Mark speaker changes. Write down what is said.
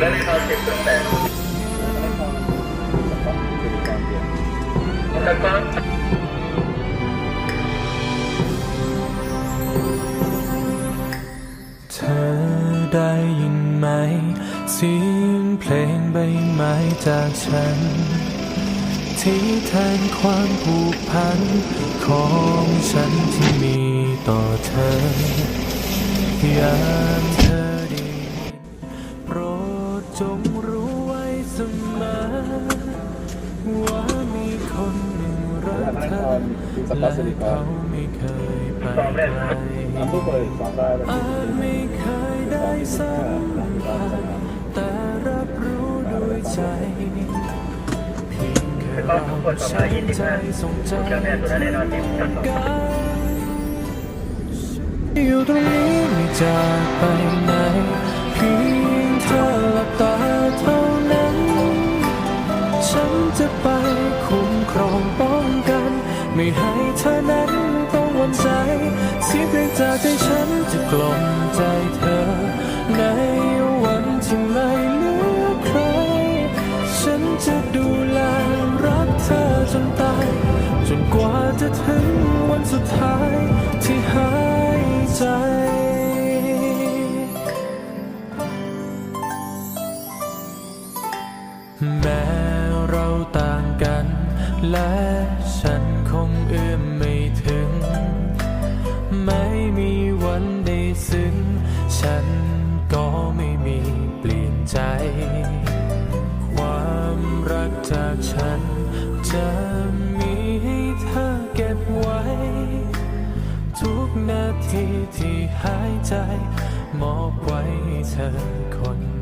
Speaker 1: ได้ในตอนเก็บตั้งแต่กอน
Speaker 2: เธอได้ยินไหมเสียงเพลงใบไม้จากฉัน ที่แทนความผูกพัน ของฉันที่มีต่อเธอยามเธ กเธอและเขาไม่เคยไปไกล
Speaker 3: ผู้เปิดสองได้เลย
Speaker 2: อาจไม่เคยได้สัมผัสแต่รับรู้ด้วยใจเพียงแค่เราใช้ใจส่งใจ
Speaker 1: เจ้าแม่ตัวได้นตอนเก็บตั้งแต่
Speaker 2: กันอยู่ตรงนี้ไม่จากไปไหน ไม่ให้เธอนั้นต้องวันใจเสียงเพลงจากใจฉันจะกล่อมใจเธอ ในวันที่ไม่เหลือใคร ฉันจะดูแลรักเธอจนตาย จนกว่าจะถึงวันสุดท้ายที่หายใจแม้ และฉันคงเอื้อมไม่ถึง ไม่มีวันได้ซึ้ง ฉันก็ไม่มีเปลี่ยนใจ ความรักจากฉันจะมีให้เธอเก็บไว้ ทุกนาทีที่หายใจ มอบไว้ให้เธอคนเดี